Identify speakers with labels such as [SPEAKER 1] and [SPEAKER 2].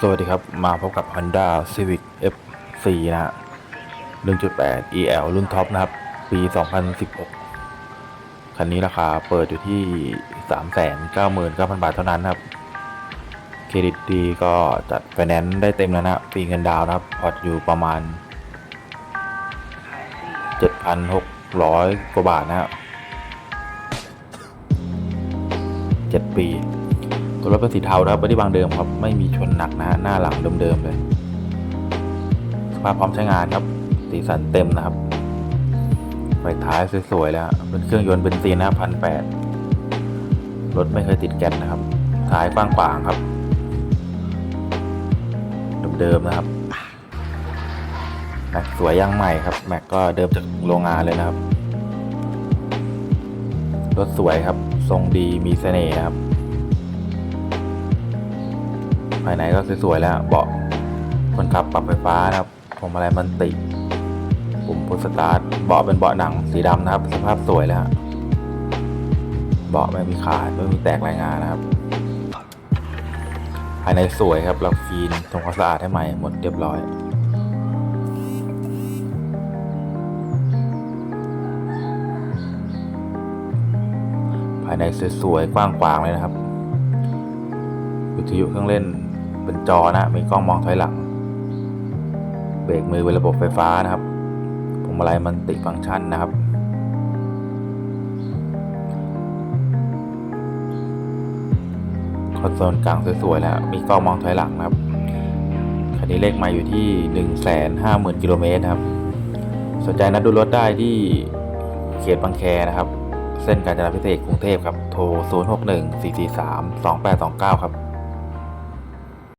[SPEAKER 1] สวัสดีครับ มาพบกับ Honda Civic F4 นะฮะ 1.8 EL รุ่นท็อปนะครับ ปี 2016 คันนี้ราคาเปิดอยู่ที่ 399,000 บาทเท่านั้นครับ เครดิตดีก็จัดไฟแนนซ์ได้เต็มแล้วนะฟรีเงินดาวนะครับพอร์ตอยู่ประมาณ 7,600 กว่าบาทนะครับ7ปี ตัวรถเป็นสีเทานะครับไม่ได้บางเดิมครับ ไม่มีชนหนักนะฮะหน้าหลังเดิมๆเลย สภาพพร้อมใช้งานครับ สีสันเต็มนะครับ ไฟท้ายสวยๆแล้ว เป็นเครื่องยนต์เบนซินนะครับพันแปดรถไม่เคยติดแก๊สนะครับท้ายกว้างขวางครับ เดิมๆนะครับแม็กสวยย่างใหม่ครับ แม็กก็เดิมจากโรงงานเลยนะครับ รถสวยครับ ทรงดีมีเสน่ห์ครับ ภายในก็สวยๆแล้วเบาะคนขับปรับไฟฟ้านะครับพวงมาลัยมันติปุ่มพุชสตาร์ทเบาะเป็นเบาะหนังสีดำนะครับ สภาพสวยแล้วเบาะไม่มีขาดไม่มีแตกรายงานนะครับ ภายในสวยครับเราคลีนทำความสะอาดให้ใหม่หมดเรียบร้อยภายในสวยๆกว้างขวางเลยนะครับ วิทยุเครื่องเล่น เป็นจอนะมีกล้องมองถอยหลัง เบรกมือเป็นระบบไฟฟ้านะครับพวงมาลัยมันติฟังก์ชันนะครับ คอนโซลกลางสวยๆแล้วมีกล้องมองถอยหลังนะครับคันนี้เลขมาอยู่ที่ 150,000กิโลเมตรครับ สนใจนัดดูรถได้ที่เขตบางแคนะครับ เส้นกาญจนาพิเศษกกรุงเทพครับ โทร 061 443 2829 ครับ